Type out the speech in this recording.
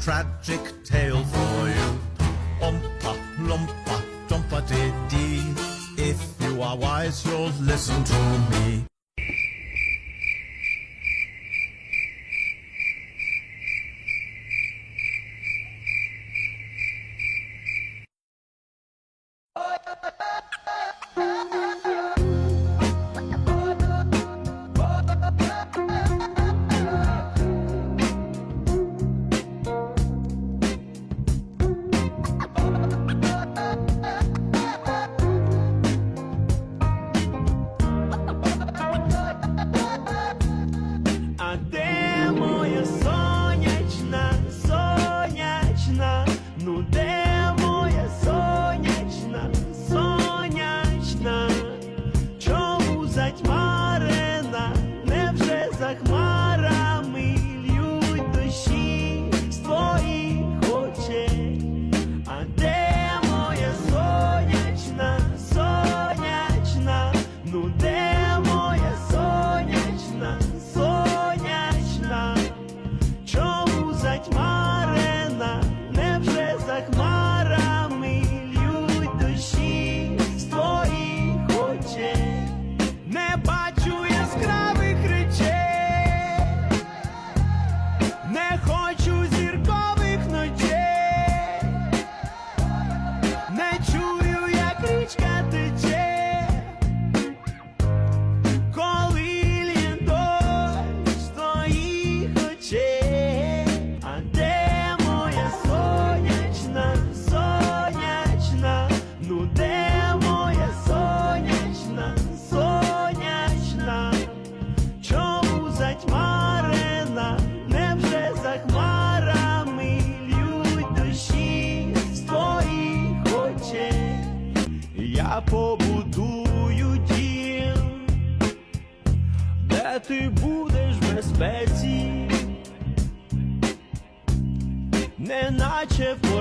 tragic tale for you. Umpa, lumpa, dumpa, dee. If you are wise, you'll listen to me. как мало. Я побудую дім, де ти будеш в безпеці, неначе в